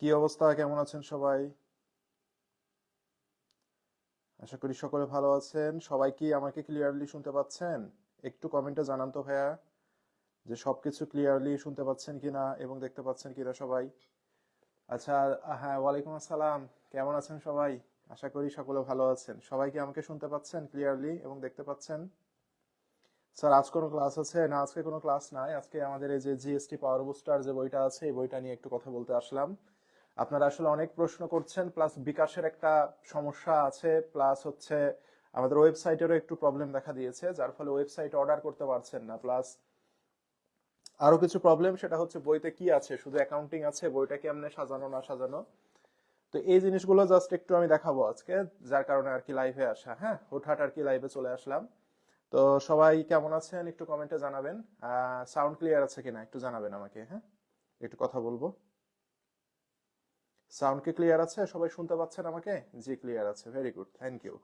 কি অবস্থা? কেমন আছেন সবাই? আশা করি সকলে ভালো আছেন। সবাই কি আমাকে ক্লিয়ারলি শুনতে পাচ্ছেন? একটু কমেন্টে জানান তো ভাইয়া, যে সবকিছু ক্লিয়ারলি শুনতে পাচ্ছেন কিনা এবং দেখতে পাচ্ছেন কিনা সবাই। আচ্ছা হ্যাঁ ওয়ালাইকুম আসসালাম। কেমন আছেন সবাই? আশা করি সকলে ভালো আছেন। সবাই কি আমাকে শুনতে পাচ্ছেন ক্লিয়ারলি এবং দেখতে পাচ্ছেন? স্যার আজ কোনো ক্লাস আছে? না, আজকে কোনো ক্লাস নাই। আজকে আমাদের এই যে জিএসটি পাওয়ার বুস্টার যে বইটা আছে, এই বইটা নিয়ে একটু কথা বলতে আসলাম। আপনারা আসলে অনেক প্রশ্ন করছেন প্লাস বিকাশের একটা সমস্যা আছে প্লাস হচ্ছে আমাদের ওয়েবসাইটেরও একটু প্রবলেম দেখা দিয়েছে, যার ফলে ওয়েবসাইট অর্ডার করতে পারছেন না প্লাস আরও কিছু প্রবলেম সেটা হচ্ছে বইতে কি আছে, শুধু অ্যাকাউন্টিং আছে, বইটা কেমনে সাজানো, না সাজানো? তো এই জিনিসগুলো জাস্ট একটু আমি দেখাবো আজকে, যার কারণে আর কি লাইভে আসা হ্যাঁ? হুটহাট আর কি লাইভে চলে আসলাম। তো সবাই কেমন আছেন? একটু কমেন্টে জানাবেন। সাউন্ড ক্লিয়ার আছে কিনা? একটু জানাবেন আমাকে হ্যাঁ? একটু কথা বলব। সাউন্ড কি ক্লিয়ার আছে? সবাই শুনতে পাচ্ছেন আমাকে? জি ক্লিয়ার আছে। ভেরি গুড থ্যাংক ইউ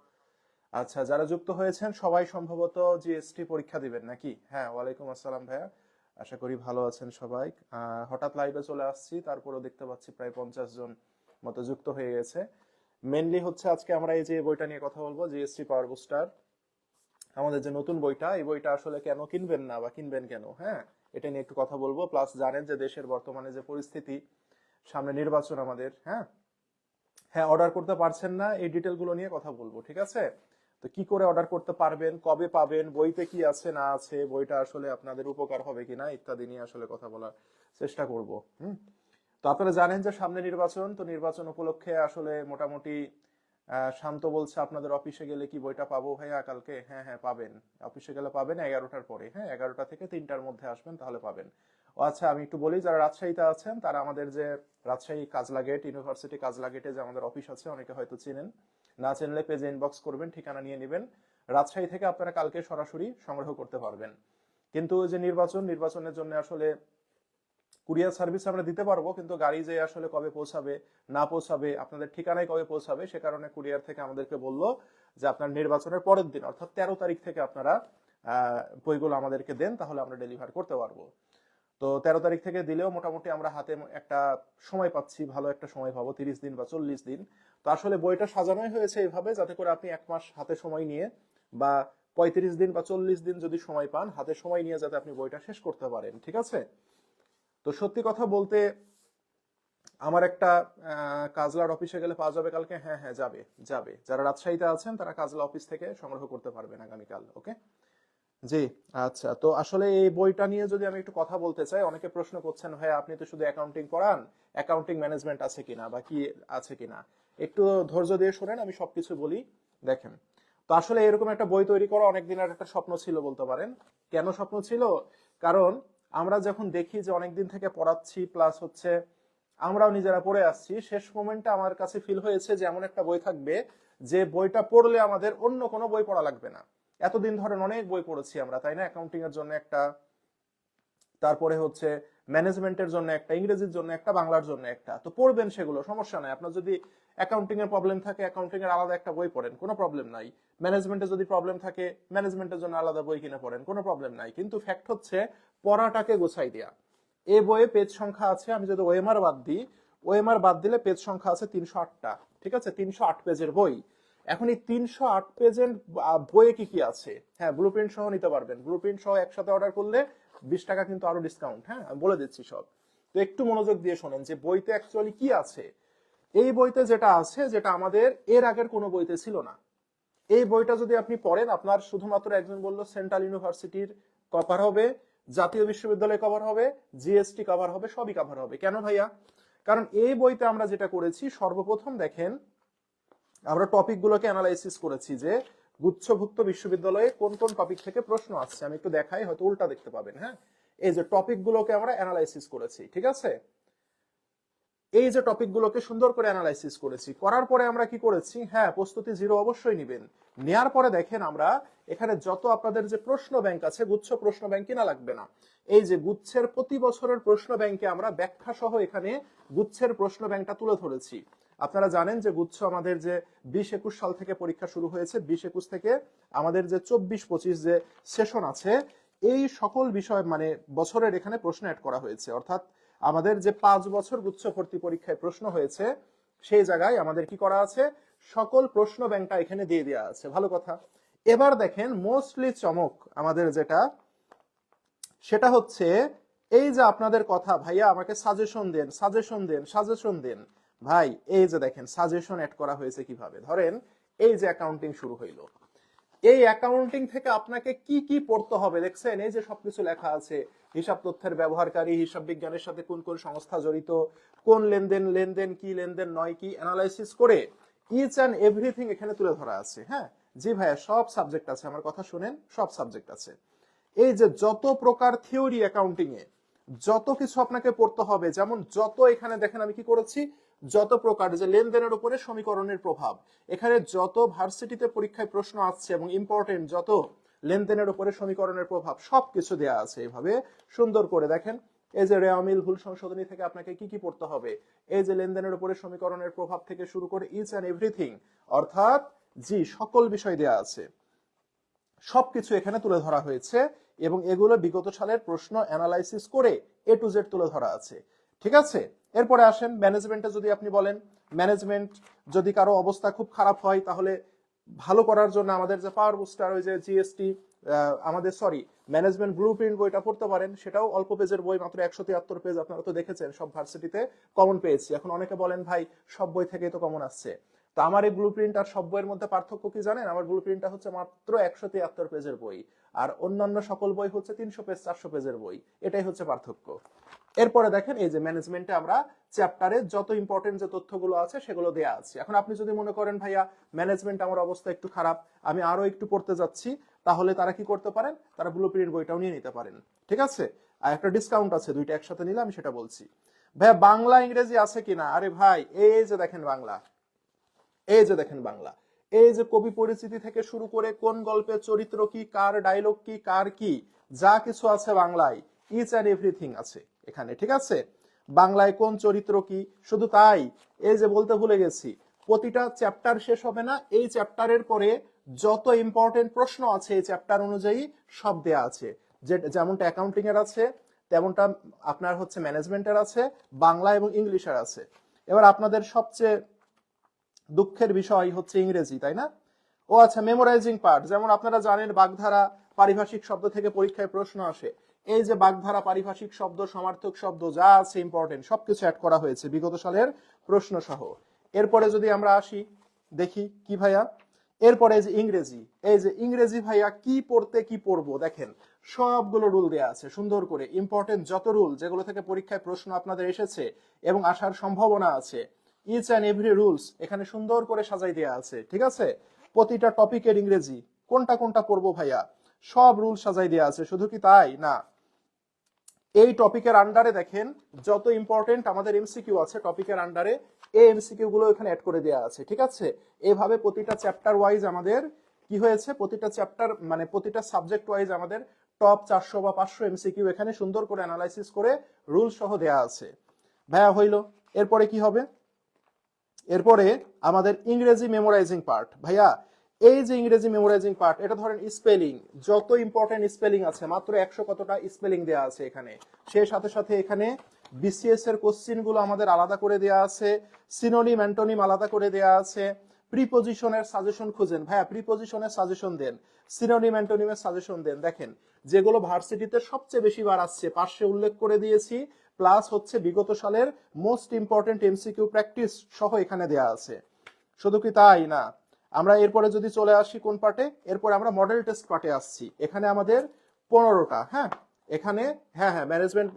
আচ্ছা যারা যুক্ত হয়েছেন, সবাই সম্ভবত জিএসটি পরীক্ষা দিবেন নাকি? হ্যাঁ ওয়ালাইকুম আসসালাম ভাইয়া। আশা করি ভালো আছেন সবাই। হঠাৎ লাইভে চলে আসছি, তারপরেও দেখতে পাচ্ছি প্রায় পঞ্চাশ জন মতো যুক্ত হয়ে গেছে। মেনলি হচ্ছে আজকে আমরা এই যে বইটা নিয়ে কথা বলব জিএসটি পাওয়ার বুস্টার আমাদের যে নতুন বইটা, এই বইটা আসলে কেন কিনবেন না বা কিনবেন কেন? হ্যাঁ এটা নিয়ে একটু কথা বলব। প্লাস জানেন যে দেশের বর্তমানে যে পরিস্থিতি সামনে নির্বাচন আমাদের হ্যাঁ? হ্যাঁ অর্ডার করতে পারছেন না, এই ডিটেলগুলো নিয়ে কথা বলব, ঠিক আছে? তো কি করে অর্ডার করতে পারবেন, কবে পাবেন, বইতে কি আছে, না আছে, বইটা আসলে আপনাদের উপকার হবে কিনা, ইত্যাদি নিয়ে আসলে কথা বলার চেষ্টা করব, হুম? তো আপনারা জানেন যে সামনে নির্বাচন, তো নির্বাচন উপলক্ষে আসলে মোটামুটি শান্ত বলছে আপনাদের অফিসে গেলে কি বইটা পাবো ভাইয়া কালকে? হ্যাঁ হ্যাঁ পাবেন। অফিসে গেলে পাবেন এগারোটার পরে হ্যাঁ এগারোটা থেকে তিনটার মধ্যে আসবেন, তাহলে পাবেন। ও আচ্ছা আমি একটু বলি, যারা রাজশাহীতে আছেন, তারা আমাদের যে রাজশাহী কাজলা গেট ইউনিভার্সিটি কাজলা গেটে যে আমাদের অফিস আছে, অনেকে হয়তো চিনেন। না চিনলে পেজে ইনবক্স করবেন, ঠিকানা নিয়ে নেবেন। রাজশাহী থেকে আপনারা কালকে সরাসরি সংগ্রহ করতে পারবেন। কিন্তু যে নির্বাচন, নির্বাচনের জন্য আসলে কুরিয়ার সার্ভিস আমরা দিতে পারব, কিন্তু গাড়ি যে আসলে কবে পৌঁছাবে, না পৌঁছাবে, আপনাদের ঠিকানায় কবে পৌঁছাবে, সে কারণে কুরিয়ার থেকে আমাদেরকে বলল যে আপনার নির্বাচনের পরের দিন, অর্থাৎ তেরো তারিখ থেকে আপনারা বইগুলো আমাদেরকে দেন, তাহলে আমরা ডেলিভার করতে পারব। তো তেরো তারিখ থেকে দিলেও মোটামুটি আমরা হাতে একটা সময় পাচ্ছি, ভালো একটা সময় পাবো, তিরিশ দিন বা চল্লিশ দিন। তো আসলে বইটা সাজানোই হয়েছে এইভাবে যাতে করে আপনি এক মাস হাতে সময় নিয়ে বা পঁয়ত্রিশ দিন বা চল্লিশ দিন যদি সময় পান, হাতে সময় নিয়ে যাতে আপনি বইটা শেষ করতে পারেন, ঠিক আছে? তো সত্যি কথা বলতে আমার একটা কাজলার অফিসে গেলে পাওয়া যাবে কালকে? হ্যাঁ হ্যাঁ যাবে যাবে। যারা রাজশাহীতে আছেন, তারা কাজলা অফিস থেকে সংগ্রহ করতে পারবেন আগামীকাল, ওকে? জি আচ্ছা। তো আসলে এই বইটা নিয়ে যদি আমি একটু কথা বলতে চাই, অনেকে প্রশ্ন করছেন ভাই আপনি তো শুধু অ্যাকাউন্টিং পড়ান অ্যাকাউন্টিং ম্যানেজমেন্ট আছে কিনা বা কি আছে কিনা? একটু ধৈর্য দিয়ে শোনেন, আমি সবকিছু বলি। দেখেন, তো আসলে এরকম একটা বই তৈরি করা অনেক দিনের একটা স্বপ্ন ছিল বলতে পারেন। কেন স্বপ্ন ছিল? কারণ আমরা যখন দেখি যে অনেক দিন থেকে পড়াচ্ছি প্লাস হচ্ছে আমরাও নিজেরা পড়ে আসছি, শেষ মোমেন্টে আমার কাছে ফিল হয়েছে যে এমন একটা বই থাকবে যে বইটা পড়লে আমাদের অন্য কোনো বই পড়া লাগবে না। এতদিন ধরেন অনেক বই পড়েছি আমরা, তাই না? অ্যাকাউন্টিং এর জন্য একটা, তারপরে হচ্ছে ম্যানেজমেন্টের জন্য একটা, ইংরেজির জন্য একটা, বাংলার জন্য একটা। তো পড়বেন সেগুলো, সমস্যা নাই। আপনার যদি অ্যাকাউন্টিং এর প্রবলেম থাকে অ্যাকাউন্টিং এর আলাদা একটা বই পড়েন, কোনো প্রবলেম নাই। ম্যানেজমেন্টে যদি প্রবলেম থাকে ম্যানেজমেন্টের জন্য আলাদা বই কিনে পড়েন, কোনো প্রবলেম নাই। কিন্তু ফ্যাক্ট হচ্ছে, পড়াটাকে গোছাই দেয়া। এ বইয়ে পেজ সংখ্যা আছে, আমি যদি ওএমআর বাদ দিই ওএমআর বাদ দিলে পেজ সংখ্যা আছে তিনশো আটটা, ঠিক আছে? তিনশো আট পেজের বই। এখন এই তিনশো আট পেজের বইয়ে কি কি আছে? হ্যাঁ ব্লু প্রিন্ট সহ নিতে পারবেন। ব্লু প্রিন্ট সহ একসাথে অর্ডার করলে বিশ টাকা কিন্তু আরও ডিসকাউন্ট হ্যাঁ? আমি বলে দিচ্ছি সব। তো একটু মনোযোগ দিয়ে শোনেন যে বইতে অ্যাকচুয়ালি কি আছে। এই বইতে যেটা আছে, যেটা আমাদের এর আগের কোনো বইতে ছিল না। এই বইটা যদি আপনি পড়েন, আপনার শুধুমাত্র একজন বলল সেন্ট্রাল ইউনিভার্সিটির কভার হবে, জাতীয় বিশ্ববিদ্যালয় কভার হবে জিএসটি কভার হবে, সবই কভার হবে। কেন ভাইয়া? কারণ এই বইতে আমরা যেটা করেছি, সর্বপ্রথম দেখেন আমরা টপিকগুলোকে অ্যানালাইসিস করেছি যে গুচ্ছভুক্ত বিশ্ববিদ্যালয়ে কোন কোন টপিক থেকে প্রশ্ন আসছে। আমি একটু দেখাই, হয়তো উল্টা দেখতে পাবেন হ্যাঁ? এই যে টপিকগুলোকে আমরা অ্যানালাইসিস করেছি, ঠিক আছে? এই যে টপিকগুলোকে সুন্দর করে অ্যানালাইসিস করেছি, করার পরে আমরা কি করেছি? হ্যাঁ প্রস্তুতি জিরো অবশ্যই নেবেন। নেয়ার পরে দেখেন আমরা এখানে যত আপনাদের যে প্রশ্ন ব্যাংক আছে, গুচ্ছ প্রশ্ন ব্যাংক কিনা লাগবে না। এই যে গুচ্ছের প্রতি বছরের প্রশ্ন ব্যাংকে আমরা ব্যাখ্যা সহ এখানে গুচ্ছের প্রশ্ন ব্যাংকটা তুলে ধরেছি। আপনারা জানেন যে গুচ্ছ আমাদের যে বিশ একুশ সাল থেকে পরীক্ষা শুরু হয়েছে, বিশ একুশ থেকে আমাদের যে চব্বিশ পঁচিশ যে সেশন আছে, এই সকল বিষয় মানে বছরের এখানে প্রশ্ন অ্যাড করা হয়েছে। অর্থাৎ আমাদের যে পাঁচ বছর গুচ্ছ ভর্তি পরীক্ষায় প্রশ্ন হয়েছে, সেই জায়গায় আমাদের কি করা আছে? সকল প্রশ্ন ব্যাংকটা এখানে দিয়ে দেওয়া আছে। ভালো কথা। এবার দেখেন মোস্টলি চমক আমাদের যেটা, সেটা হচ্ছে, এই যে আপনাদের কথা, ভাইয়া আমাকে সাজেশন দেন সাজেশন দেন সাজেশন দেন। ভাই, এই যে দেখেন সাজেশন অ্যাড করা হয়েছে কীভাবে? ধরেন, এই যে অ্যাকাউন্টিং শুরু হইল। এই অ্যাকাউন্টিং থেকে আপনাকে কি কি পড়তে হবে? দেখছেন, এই যে সবকিছু লেখা আছে। হিসাব তথ্যের ব্যবহারকারী, হিসাব বিজ্ঞানের সাথে কোন কোন সংস্থা জড়িত, কোন লেনদেন লেনদেন কি, লেনদেন নয় কি অ্যানালাইসিস করে ইচ অ্যান্ড এভরিথিং এখানে তুলে ধরা আছে হ্যাঁ? জি ভাইয়া, সব সাবজেক্ট আছে, আমার কথা শুনেন, সব সাবজেক্ট আছে। এই যে যত প্রকার থিওরি অ্যাকাউন্টিং এ, যত কিছু আপনাকে পড়তে হবে, যেমন যত এখানে দেখেন আমি কি করেছি যত প্রকার যে লেনদেনের উপরে সমীকরণের প্রভাব, এখানে যত ভার্সিটিতে পরীক্ষায় প্রশ্ন আসছে এবং ইম্পর্টেন্ট যত লেনদেনের উপরে সমীকরণের প্রভাব, সবকিছু দেয়া আছে এভাবে। সুন্দর করে দেখেন, এই যে রেয়ামিল ভুল সংশোধনী থেকে আপনাকে কি কি পড়তে হবে? এই যে লেনদেনের উপরে সমীকরণের প্রভাব থেকে শুরু করে ইচ অ্যান্ড এভরিথিং অর্থাৎ জি, সকল বিষয় দেয়া আছে। সবকিছু এখানে তুলে ধরা হয়েছে এবং এগুলো বিগত সালের প্রশ্ন অ্যানালাইসিস করে এ টু জেড তুলে ধরা আছে। ঠিক আছে? এরপরে আসেন ম্যানেজমেন্টে যদি আপনি বলেন ম্যানেজমেন্ট যদি কারও অবস্থা খুব খারাপ হয়, তাহলে ভালো করার জন্য আমাদের যে পাওয়ার বুস্টার ওই যে জিএসটি আমাদের সরি ম্যানেজমেন্ট ব্লু প্রিন্ট বইটা পড়তে পারেন, সেটাও অল্প পেজের বই, মাত্র একশো তিয়াত্তর পেজ আপনারা তো দেখেছেন, সব ভার্সিটিতে কমন পেয়েছি। এখন অনেকে বলেন, ভাই, সব বই থেকেই তো কমন আসছে। তো আমার এই ব্লু প্রিন্ট আর সব বইয়ের মধ্যে পার্থক্য কি জানেন? আমার ব্লু প্রিন্টটা হচ্ছে মাত্র একশো তিয়াত্তর পেজের বই, আর অন্যান্য সকল বই হচ্ছে তিনশো পেজ, চারশো পেজের বই। এটাই হচ্ছে পার্থক্য। এরপরে দেখেন এই যে ম্যানেজমেন্টে আমরা চ্যাপ্টারে যত ইম্পর্টেন্ট যে তথ্যগুলো আছে সেগুলো দেয়া আছে। এখন আপনি যদি মনে করেন, ভাইয়া ম্যানেজমেন্ট আমার অবস্থা একটু খারাপ, আমি আরও একটু পড়তে যাচ্ছি, তাহলে তারা কি করতে পারেন? তারা ব্লু প্রিন্ট বইটাও নিয়ে নিতে পারেন। ঠিক আছে? আর একটা ডিসকাউন্ট আছে, দুইটা একসাথে নিলে আমি সেটা বলছি। ভাইয়া, বাংলা, ইংরেজি আছে কিনা? আরে ভাই, এই যে দেখেন বাংলা। এই যে দেখেন বাংলা। এই যে কবি পরিচিতি থেকে শুরু করে কোন গল্পের চরিত্র কি, কার ডায়লগ কি, কার কি, যা কিছু আছে বাংলায় ইচ অ্যান্ড এভরিথিং আছে। এখানে, ঠিক আছে? বাংলায় কোন চরিত্র কি? শুধু তাই, এই যে বলতে ভুলে গেছি, প্রতিটা চ্যাপ্টার শেষ হবে না, এই চ্যাপ্টারের পরে যত ইম্পর্টেন্ট প্রশ্ন আছে এই চ্যাপ্টার অনুযায়ী সব দেয়া আছে। যে, যেমনটা অ্যাকাউন্টিং এর আছে, তেমনটা আপনার হচ্ছে ম্যানেজমেন্টের আছে, বাংলা এবং ইংলিশের আছে। এবার আপনাদের সবচেয়ে দুঃখের বিষয় হচ্ছে ইংরেজি, তাই না? ও আচ্ছা মেমোরাইজিং পার্ট যেমন আপনারা জানেন বাগধারা পারিভাষিক শব্দ থেকে পরীক্ষায় প্রশ্ন আসে। এই যে বাগধারা পারিভাষিক শব্দ, সমার্থক শব্দ, যা আছে ইম্পর্টেন্ট সবকিছু অ্যাড করা হয়েছে বিগত সালের প্রশ্ন সহ এরপরে যদি আমরা আসি, দেখি কি ভাইয়া? এরপরে যে ইংরেজি, এই যে ইংরেজি ভাইয়া কি পড়তে কি পড়ব, দেখেন, সবগুলো রুল দেয়া আছে, সুন্দর করে। ইম্পর্টেন্ট যত রুল যেগুলো থেকে পরীক্ষায় প্রশ্ন আপনাদের এসেছে এবং আসার সম্ভাবনা আছে ইচ অ্যান্ড এভরি রুলস এখানে সুন্দর করে সাজাই দেয়া আছে, ঠিক আছে? প্রতিটা টপিকের ইংরেজি, কোনটা কোনটা পড়ব ভাইয়া? সব রুল সাজাই দেয়া আছে, শুধু কি তাই? না। এই টপিকের আন্ডারে দেখেন, যত ইম্পর্টেন্ট আমাদের এমসিকিউ আছে, টপিকের আন্ডারে এই এমসিকিউ গুলো এখানে অ্যাড করে দেওয়া আছে, ঠিক আছে? এভাবে প্রতিটা চ্যাপ্টার ওয়াইজ আমাদের কি হয়েছে? প্রতিটা চ্যাপ্টার মানে প্রতিটা সাবজেক্ট ওয়াইজ আমাদের টপ চারশো বা পাঁচশো এমসিকিউ এখানে সুন্দর করে অ্যানালাইসিস করে রুল সহ দেয়া আছে। ভাইয়া, হইল। এরপরে কি হবে? এরপরে আমাদের ইংরেজি মেমোরাইজিং পার্ট ভাইয়া এই যে ইংরেজি মেমোরাইজিং পার্ট এটা ধরেন স্পেলিং যত ইম্পর্টেন্ট স্পেলিং আছে, মাত্র একশো কতটা স্পেলিং দেওয়া আছে এখানে। সেই সাথে সাথে এখানে বিসিএস এর কোশ্চিনগুলো আমাদের আলাদা করে দেওয়া আছে সিনোনিম অ্যান্টোনিম আলাদা করে দেওয়া আছে। প্রিপোজিশনের সাজেশন খুঁজেন। ভাইয়া প্রিপোজিশনের সাজেশন দেন সিনোনিম অ্যান্টোনিমের সাজেশন দেন। দেখেন, যেগুলো ভার্সিটিতে সবচেয়ে বেশি বার আসছে পাশে উল্লেখ করে দিয়েছি প্লাস হচ্ছে বিগত সালের মোস্ট ইম্পর্টেন্ট এমসিকিউ প্র্যাকটিস সহ এখানে দেয়া আছে। শুধু কি তাই? না। আমরা এরপরে যদি চলে আসি কোন পার্টে, এরপরে আমরা মডেল টেস্ট পার্টে আসছি। এখানে আমাদের পনেরোটা হ্যাঁ? এখানে হ্যাঁ হ্যাঁ ম্যানেজমেন্ট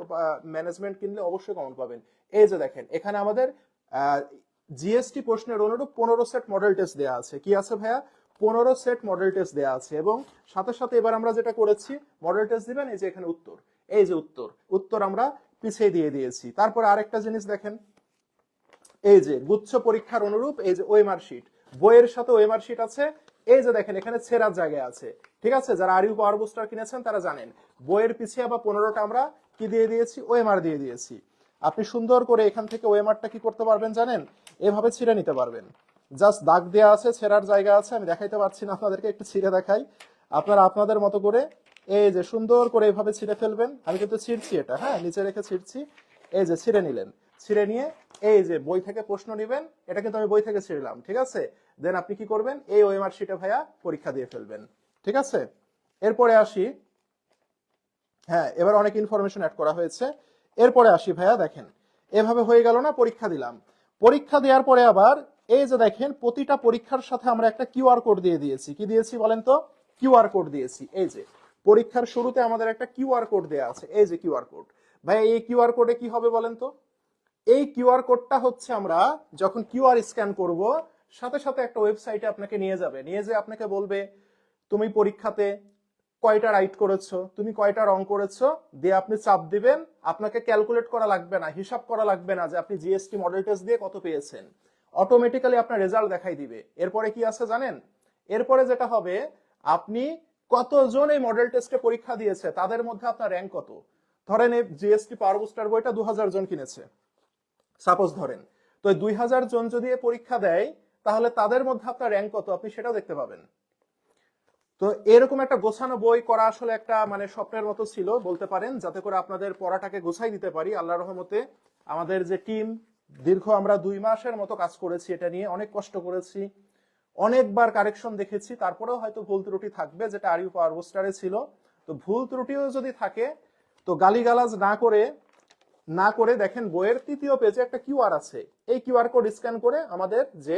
ম্যানেজমেন্ট কিনলে অবশ্যই কমন পাবেন। এই যে দেখেন, এখানে আমাদের জিএসটি প্রশ্নের অনুরূপ পনেরো সেট মডেল টেস্ট দেওয়া আছে। কি আছে ভাইয়া? পনেরো সেট মডেল টেস্ট দেওয়া আছে এবং সাথে সাথে এবার আমরা যেটা করেছি মডেল টেস্ট দিবেন, এই যে এখানে উত্তর। এই যে উত্তর উত্তর আমরা পিছিয়ে দিয়ে দিয়েছি। তারপরে আরেকটা জিনিস দেখেন, এই যে গুচ্ছ পরীক্ষার অনুরূপ, এই যে ওয়েমার শিট বইয়ের সাথে ওয়েমার শিট আছে। এই যে দেখেন, এখানে ছেঁড়ার জায়গায় আছে। ঠিক আছে? যারা আরিউ পাওয়ার বুস্টার কিনেছেন, তারা জানেন। বইয়ের পিছিয়ে আবার পনেরোটা আমরা কি দিয়ে দিয়েছি? ওয়েমার দিয়ে দিয়েছি। আপনি সুন্দর করে এখান থেকে ওয়েমারটা কি করতে পারবেন জানেন? এভাবে ছিঁড়ে নিতে পারবেন। জাস্ট দাগ দেওয়া আছে, ছেঁড়ার জায়গা আছে, আমি দেখাইতে পারছি না, আপনাদেরকে একটু ছিঁড়ে দেখাই। আপনারা আপনাদের মতো করে এই যে সুন্দর করে এভাবে ছিঁড়ে ফেলবেন। আমি কিন্তু ছিঁড়ছি এটা হ্যাঁ? নিচে রেখে ছিঁড়ছি। এই যে ছিঁড়ে নিলেন। ছিঁড়ে নিয়ে এই যে বই থেকে প্রশ্ন নেবেন, এটা কিন্তু আমি বই থেকে ছিঁড়লাম, ঠিক আছে? দেন আপনি কি করবেন? এই ওএমআর শিটে ভাইয়া পরীক্ষা দিয়ে ফেলবেন। ঠিক আছে? এরপরে আসি। হ্যাঁ এবার অনেক ইনফরমেশন অ্যাড করা হয়েছে। এরপরে আসি ভাইয়া, দেখেন। এভাবে হয়ে গেল না, পরীক্ষা দিলাম। পরীক্ষা দেওয়ার পরে আবার এই যে দেখেন, প্রতিটা পরীক্ষার সাথে আমরা একটা কিউআর কোড দিয়ে দিয়েছি। কি দিয়েছি বলেন তো? কিউআর কোড দিয়েছি। এই যে, পরীক্ষার শুরুতে আমাদের একটা কিউআর কোড দেওয়া আছে। এই যে কিউআর কোড ভাই এই কিউআর কোডে কি হবে বলেন তো? এই কিউআর কোডটা হচ্ছে আমরা যখন কিউআর স্ক্যান করব সাথে সাথে একটা ওয়েবসাইটে আপনাকে নিয়ে যাবে। নিয়ে যে আপনাকে বলবে, তুমি পরীক্ষাতে কয়টা রাইট করেছ? তুমি কয়টা রং করেছ? দিয়ে আপনি চাপ দিবেন। আপনাকে ক্যালকুলেট করা লাগবে না, হিসাব করা লাগবে না যে আপনি জিএসটি মডেল টেস্ট দিয়ে কত পেয়েছেন। অটোমেটিক্যালি আপনার রেজাল্ট দেখাই দিবে। এরপরে কি আছে জানেন? এরপরে যেটা হবে, আপনি কতজন এই মডেল টেস্টে পরীক্ষা দিয়েছে, তাদের মধ্যে আপনার র্যাঙ্ক কত? ধরেন এই জিএসটি পাওয়ার বুস্টার বইটা দুই হাজার জন কিনেছে। সাপোজ ধরেন, তো দুই হাজার জন যদি পরীক্ষা দেয় তাহলে তাদের মধ্যে আপনার র্যাঙ্ক কত? আপনি সেটাও দেখতে পাবেন। তো এরকম একটা গোছানো বই করা আসলে একটা মানে স্বপ্নের মতো ছিল, বলতে পারেন, যাতে করে আপনাদের পড়াটাকে গোছাই দিতে পারি। আল্লাহ রহমতে আমাদের যে টিম দীর্ঘ আমরা দুই মাসের মতো কাজ করেছি এটা নিয়ে, অনেক কষ্ট করেছি, অনেকবার কারেকশন দেখেছি, তারপরেও হয়তো ভুল ত্রুটি থাকবে, যেটা আরিউ পাওয়ার বুস্টারে ছিল। তো ভুল ত্রুটিও যদি থাকে, তো গালিগালাজ না করে না করে দেখেন বইয়ের তৃতীয় পেজে একটা কিউআর আছে। এই কিউআর কোড স্ক্যান করে আমাদের যে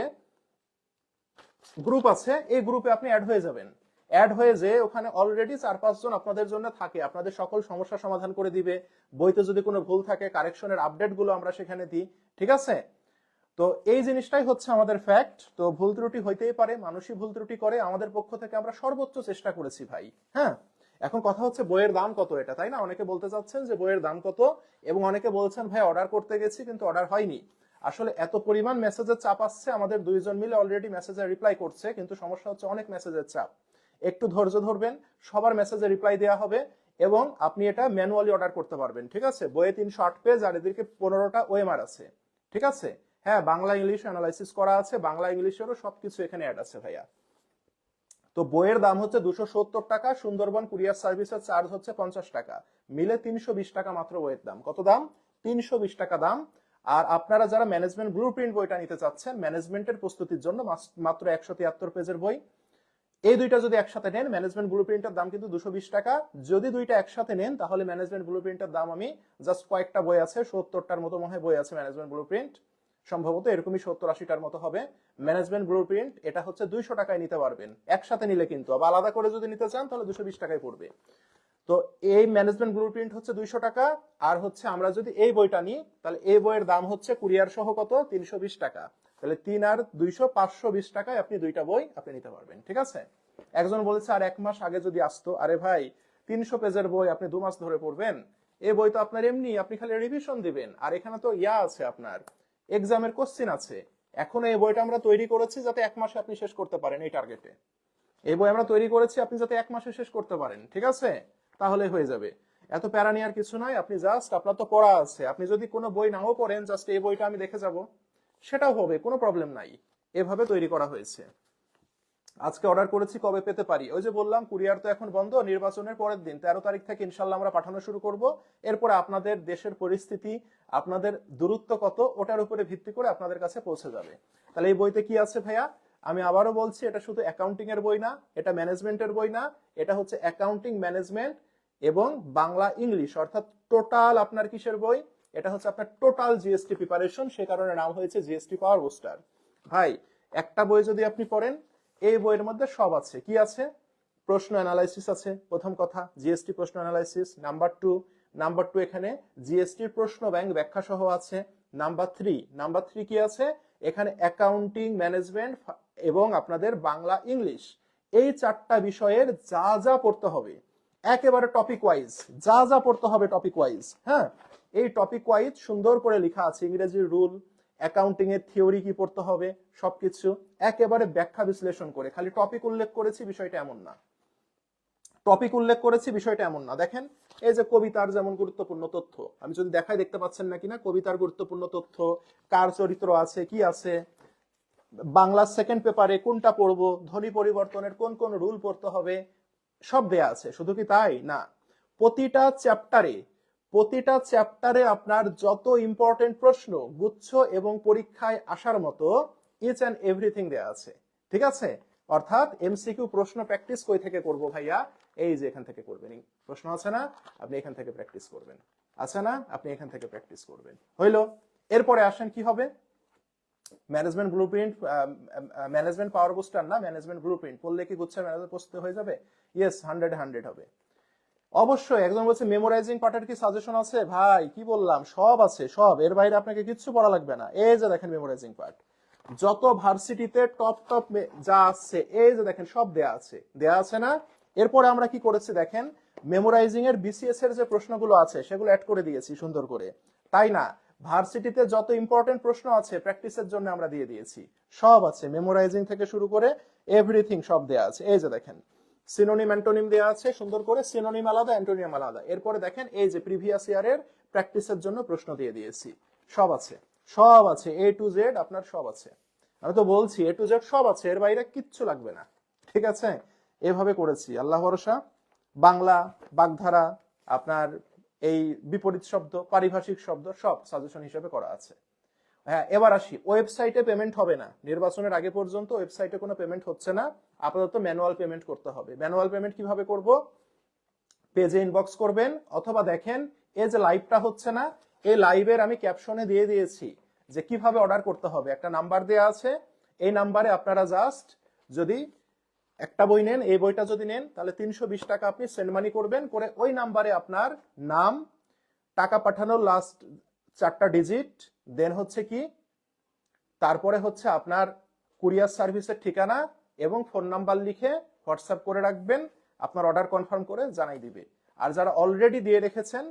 গ্রুপ আছে, এই গ্রুপে আপনি অ্যাড হয়ে যাবেন। অ্যাড হয়ে যে ওখানে অলরেডি চার পাঁচজন আপনাদের জন্য থাকে। আপনাদের সকল সমস্যা সমাধান করে দিবে। বইতে যদি কোনো ভুল থাকে কারেকশনের আপডেটগুলো আমরা সেখানে দিই। ঠিক আছে? তো এই জিনিসটাই হচ্ছে আমাদের ফ্যাক্ট তো ভুল ত্রুটি হইতেই পারে, মানুষই ভুল ত্রুটি করে। আমাদের পক্ষ থেকে আমরা সর্বোচ্চ চেষ্টা করেছি ভাই হ্যাঁ? এখন কথা হচ্ছে বইয়ের দাম কত এটা, তাই না? অনেকে বলতে চাচ্ছেন যে বইয়ের দাম কত, এবং অনেকে বলছেন, ভাই অর্ডার করতে গেছি, কিন্তু অর্ডার হয়নি। আসলে এত পরিমাণ মেসেজের চাপ আসছে, আমাদের দুইজন মিলে অলরেডি মেসেজে রিপ্লাই করছে, কিন্তু সমস্যা হচ্ছে অনেক মেসেজের চাপ। একটু ধৈর্য ধরবেন, সবার মেসেজে রিপ্লাই দেওয়া হবে এবং আপনি এটা ম্যানুয়ালি অর্ডার করতে পারবেন, ঠিক আছে? বইয়ে তিনশো আট পেজ আর এদেরকে পনেরোটা ওএমআর আছে, ঠিক আছে? হ্যাঁ বাংলা ইংলিশ অ্যানালাইসিস করা আছে, বাংলা ইংলিশেরও সবকিছু এখানে অ্যাড আছে ভাইয়া। তো বইয়ের দাম হচ্ছে দুশো সত্তর টাকা, সুন্দরবন কুরিয়ার সার্ভিসের চার্জ হচ্ছে পঞ্চাশ টাকা। মিলে তিনশো বিশ টাকা মাত্র বইয়ের দাম। কত দাম? তিনশো বিশ টাকা দাম। আর আপনারা যারা ম্যানেজমেন্ট ব্লু প্রিন্ট বইটা নিতে চাচ্ছেন ম্যানেজমেন্টের প্রস্তুতির জন্য মাত্র একশো তিয়াত্তর পেজের বই। এই দুইটা যদি একসাথে নেন ম্যানেজমেন্ট ব্লু প্রিন্টের দাম কিন্তু দুশো বিশ টাকা। যদি দুইটা একসাথে নেন, তাহলে ম্যানেজমেন্ট ব্লু প্রিন্টের দাম আমি জাস্ট কয়েকটা বই আছে, সত্তরটার মতো মনে হয় বই আছে ম্যানেজমেন্ট ব্লু প্রিন্ট সম্ভবত এরকমই সত্তর আশিটার মতো হবে। ম্যানেজমেন্ট ব্লু প্রিন্ট এটা হচ্ছে দুইশো টাকায় নিতে পারবেন। একসাথে নিলে কিন্তু, আবার আলাদা করে যদি নিতে চান, তাহলে দুশো বিশ টাকায় পড়বে। তো এই ম্যানেজমেন্ট ব্লু প্রিন্ট হচ্ছে দুইশো টাকা, আর হচ্ছে আমরা যদি এই বইটা নিই, তাহলে এই বইয়ের দাম হচ্ছে কুরিয়ার সহ কত? তিনশো বিশ টাকা। তাহলে তিন আর দুইশো পাঁচশো বিশ টাকায় আপনি দুইটা বই আপনি নিতে পারবেন, ঠিক আছে? একজন বলেছে, আর এক মাস আগে যদি আসতো, আরে ভাই, তিনশো পেজের বই আপনি দু মাস ধরে পড়বেন। এই বই তো আপনার এমনি, আপনি খালি রিভিশন দিবেন। আর এখানে তো ইয়া আছে আপনার এক্সামের কোশ্চেন আছে। এখন এই বইটা আমরা তৈরি করেছি যাতে এক মাসে আপনি শেষ করতে পারেন এই টার্গেটে এই বই আমরা তৈরি করেছি আপনি যাতে এক মাসে শেষ করতে পারেন, ঠিক আছে? তাহলে হয়ে যাবে। এত প্যারা নেওয়ার কিছু নয় আপনি জাস্ট আপনার তো পড়া আছে। আপনি যদি কোনো বই নাও পড়েন জাস্ট এই বইটা আমি দেখে যাব। সেটাও হবে, কোনো প্রবলেম নাই। এভাবে তৈরি করা হয়েছে। আজকে অর্ডার করেছি, কবে পেতে পারি? ওই যে বললাম, কুরিয়ার তো এখন বন্ধ, নির্বাচনের পরের দিন। তেরো তারিখ থেকে ইনশাল্লাহ আমরা পাঠানো শুরু করব। এরপরে আপনাদের দেশের পরিস্থিতি, আপনাদের দূরত্ব কত, ওটার উপরে ভিত্তি করে আপনাদের কাছে পৌঁছে যাবে। তাহলে এই বইতে কি আছে ভাইয়া? আমি আবারও বলছি, এটা শুধু অ্যাকাউন্টিং এর বই না, এটা ম্যানেজমেন্টের বই না, এটা হচ্ছে অ্যাকাউন্টিং ম্যানেজমেন্ট এবং বাংলা ইংলিশ, অর্থাৎ টোটাল আপনার কিসের বই? এটা হচ্ছে আপনার টোটাল জিএসটি প্রিপারেশন সে কারণে নাম হয়েছে জিএসটি পাওয়ার বুস্টার ভাই, একটা বই যদি আপনি পড়েন, এই বইয়ের মধ্যে সব আছে। কি আছে? প্রশ্ন অ্যানালাইসিস আছে, প্রথম কথা জিএসটি প্রশ্ন analysis number two number two এখানে জিএসটির প্রশ্ন ব্যাংক ব্যাখ্যা সহ আছে নাম্বার থ্রি নাম্বার থ্রি কি আছে? এখানে অ্যাকাউন্টিং ম্যানেজমেন্ট এবং আপনাদের বাংলা ইংলিশ, এই চারটা বিষয়ের যা যা পড়তে হবে, একেবারে টপিক ওয়াইজ যা যা পড়তে হবে টপিক ওয়াইজ হ্যাঁ? এই টপিক ওয়াইজ সুন্দর করে লেখা আছে ইংরেজির রুল অ্যাকাউন্টিং এর থিওরি কি পড়তে হবে, সবকিছু একেবারে ব্যাখ্যা বিশ্লেষণ করে। খালি টপিক উল্লেখ করেছি, বিষয়টা এমন না। টপিক উল্লেখ করেছি, বিষয়টা এমন না। দেখেন, এই যে কবিতার যেমন গুরুত্বপূর্ণ তথ্য, আমি যদি দেখাই, দেখতে পাচ্ছেন নাকি না? কবিতার গুরুত্বপূর্ণ তথ্য, কার চরিত্র আছে, কি আছে? বাংলা সেকেন্ড পেপারে কোনটা পড়ব ধ্বনি পরিবর্তনের কোন কোন রুল পড়তে হবে, সব দেয়া আছে, শুধু কি তাই? না। প্রতিটা চ্যাপ্টারে প্রতিটা চ্যাপ্টারে আপনার যত ইম্পর্টেন্ট প্রশ্ন, গুচ্ছ এবং পরীক্ষায় আসার মতো ইচ অ্যান্ড এভরিথিং দেয়া আছে। ঠিক আছে? অর্থাৎ এমসিকিউ প্রশ্ন প্র্যাকটিস কই থেকে করব ভাইয়া? এই যে এখান থেকে করবেন। প্রশ্ন আছে না? আপনি এখান থেকে প্র্যাকটিস করবেন। আছে না? আপনি এখান থেকে প্র্যাকটিস করবেন। হইল। এরপরে আসেন কি হবে? Management blue print management power booster না ম্যানেজমেন্ট ব্লু প্রিন্ট পড়লে কি গুচ্ছের ম্যানেজমেন্ট প্রস্তুত হয়ে যাবে? ইয়েস হান্ড্রেড হান্ড্রেড হবে। অবশ্যই, একজন বলছে মেমোরাইজিং পার্টের কি সাজেশন আছে? ভাই, কি বললাম? সব আছে, সব। এর বাইরে আপনাকে কিচ্ছু পড়া লাগবে না। এই যে দেখেন মেমোরাইজিং পার্ট যত ভার্সিটিতে টপ টপ যা আছে, এই যে দেখেন, সব দেয়া আছে। দেয়া আছে না? এরপরে আমরা কি করেছি দেখেন? মেমোরাইজিং এর বিসিএস এর যে প্রশ্নগুলো আছে, সেগুলো অ্যাড করে দিয়েছি সুন্দর করে। তাই না? ভার্সিটিতে যত ইম্পর্টেন্ট প্রশ্ন আছে প্র্যাকটিসের জন্য আমরা দিয়ে দিয়েছি। সব আছে মেমোরাইজিং থেকে শুরু করে এভরিথিং সব দেয়া আছে। এই যে দেখেন সিনোনিম অ্যান্টোনিম দেওয়া আছে, সুন্দর করে সিনোনিম আলাদা অ্যান্টোনিয়াম আলাদা। এরপরে দেখেন, এই যে প্রিভিয়াস ইয়ারের প্র্যাকটিসের জন্য প্রশ্ন দিয়ে দিয়েছি। সব আছে সব আছে এ টু জেড আপনার সব আছে। আমি তো বলছি এ টু জেড সব আছে, এর বাইরে কিচ্ছু লাগবে না। ঠিক আছে? এভাবে করেছি। আল্লাহ ভরসা। বাংলা, বাগধারা, আপনার এই বিপরীত শব্দ, পারিভাষিক শব্দ সব সাজেশন হিসেবে করা আছে। হ্যাঁ এবার আসি। ওয়েবসাইটে পেমেন্ট হবে না। নির্বাচনের আগে পর্যন্ত ওয়েবসাইটে কোনো পেমেন্ট হচ্ছে না। আপাতত ম্যানুয়াল পেমেন্ট করতে হবে। ম্যানুয়াল পেমেন্ট কীভাবে করব? পেজে ইনবক্স করবেন, অথবা দেখেন, এই যে লাইভটা হচ্ছে না, এই লাইভের আমি ক্যাপশনে দিয়ে দিয়েছি যে কীভাবে অর্ডার করতে হবে। একটা নাম্বার দেওয়া আছে। এই নাম্বারে আপনারা জাস্ট যদি একটা বই নেন, এই বইটা যদি নেন, তাহলে তিনশো বিশ টাকা আপনি সেন্ড মানি করবেন, করে ওই নাম্বারে আপনার নাম, টাকা পাঠানোর লাস্ট চারটা ডিজিট দেন হচ্ছে কি, তারপরে হচ্ছে আপনার কুরিয়ার সার্ভিসের ঠিকানা এবং ফোন নাম্বার লিখে হোয়াটসঅ্যাপ করে রাখবেন, আপনার অর্ডার কনফার্ম করে জানাই দিবে। আর যারা অলরেডি দিয়ে রেখেছেন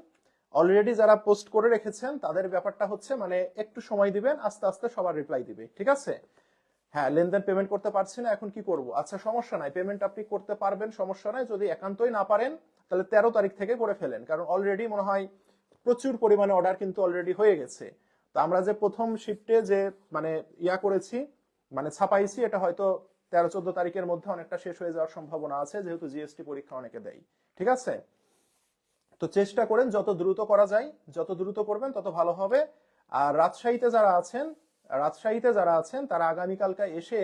অলরেডি যারা পোস্ট করে রেখেছেন, তাদের ব্যাপারটা হচ্ছে মানে একটু সময় দিবেন, আস্তে আস্তে সবার রিপ্লাই দিবে, ঠিক আছে? হ্যাঁ লেনদেন পেমেন্ট করতে পারছি না, এখন কি করব? আচ্ছা সমস্যা নাই পেমেন্ট আপনি করতে পারবেন, সমস্যা নাই, যদি একান্তই না পারেন, তাহলে তেরো তারিখ থেকে করে ফেলেন, কারণ অলরেডি মনে হয় প্রচুর পরিমাণে অর্ডার কিন্তু অলরেডি হয়ে গেছে। তো আমরা যে প্রথম শিফটে যে মানে ইয়া করেছি মানে ছাপাইছি, এটা হয়তো তেরো, চোদ্দ তারিখের মধ্যে অনেকটা শেষ হয়ে যাওয়ার সম্ভাবনা আছে, যেহেতু জিএসটি পরীক্ষা অনেকে দেয়। ঠিক আছে? তো চেষ্টা করেন, যত দ্রুত করা যায়, যত দ্রুত করবেন, তত ভালো হবে। আর রাজশাহীতে যারা আছেন রাজশাহীতে যারা আছেন, তারা আগামীকালকে এসে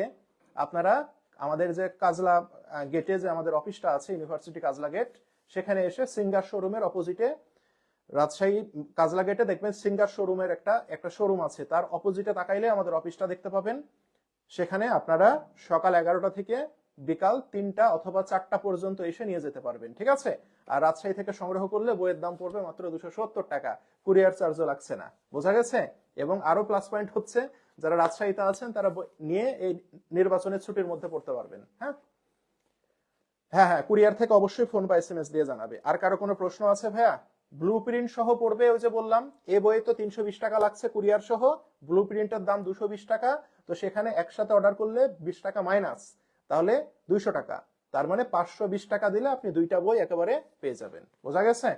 আপনারা আমাদের যে কাজলা গেটে যে আমাদের অফিসটা আছে ইউনিভার্সিটি কাজলা গেট সেখানে এসে সিঙ্গার শোরুমের অপোজিটে রাজশাহী কাজলা গেটে দেখবেন সিঙ্গার শোরুমের একটা একটা শোরুম আছে। তার অপোজিটে তাকাইলে আমাদের অফিসটা দেখতে পাবেন। সেখানে আপনারা সকাল এগারোটা থেকে বিকাল তিনটা অথবা চারটা পর্যন্ত এসে নিয়ে যেতে পারবেন, ঠিক আছে? আর রাজশাহী থেকে সংগ্রহ করলে বইয়ের দাম পড়বে মাত্র দুশো সত্তর টাকা। কুরিয়ার চার্জও লাগছে না। বোঝা গেছে? এবং আরও প্লাস পয়েন্ট হচ্ছে যারা রাজশাহীতে আছেন, তারা নিয়ে এই নির্বাচনের ছুটির মধ্যে পড়তে পারবেন হ্যাঁ? হ্যাঁ হ্যাঁ কুরিয়ার থেকে অবশ্যই ফোন বা এস দিয়ে জানাবে। আর কারও কোনো প্রশ্ন আছে ভাইয়া? ব্লু প্রিন্ট সহ পড়বে ওই যে বললাম, এ বইয়ে তো তিনশো বিশ টাকা লাগছে কুরিয়ার সহ ব্লু প্রিন্টের দাম দুশো বিশ টাকা, তো সেখানে একসাথে অর্ডার করলে বিশ টাকা মাইনাস তাহলে দুইশো টাকা। তার মানে পাঁচশো বিশ টাকা দিলে আপনি দুইটা বই একেবারে পেয়ে যাবেন। বোঝা গেছে?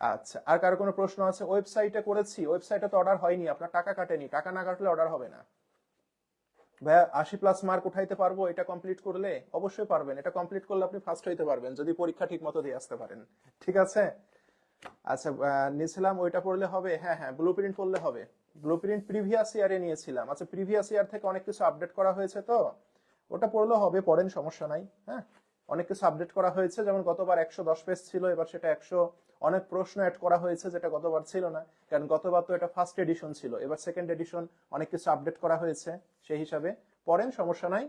আচ্ছা আর কারও কোনো প্রশ্ন আছে? ওয়েবসাইটে করেছি ওয়েবসাইটে তো অর্ডার হয়নি, আপনার টাকা কাটেনি, টাকা না কাটলে অর্ডার হবে না। ভাইয়া, আশি প্লাস মার্ক উঠাইতে পারব, এটা কমপ্লিট করলে অবশ্যই পারবেন, এটা কমপ্লিট করলে আপনি ফার্স্ট হইতে পারবেন, যদি পরীক্ষা ঠিক মতো দিয়ে আসতে পারেন। ঠিক আছে? আচ্ছা নিয়েছিলাম, ওইটা পড়লে হবে হ্যাঁ হ্যাঁ ব্লু প্রিন্ট পড়লে হবে। ব্লু প্রিন্ট প্রিভিয়াস ইয়ারে নিয়েছিলাম। আচ্ছা প্রিভিয়াস ইয়ার থেকে অনেক কিছু আপডেট করা হয়েছে তো? ওটা পড়লেও হবে, পড়েন, সমস্যা নাই হ্যাঁ? অনেক কিছু আপডেট করা হয়েছে, যেমন গতবার একশো দশ পেজ ছিল, এবার সেটা একশো অনেক প্রশ্ন অ্যাড করা হয়েছে যেটা গতবার ছিল না, কারণ গতবার তো এটা ফার্স্ট এডিশন ছিল। এবার সেকেন্ড এডিশন অনেক কিছু আপডেট করা হয়েছে সেই হিসাবে। পড়েন, সমস্যা নাই।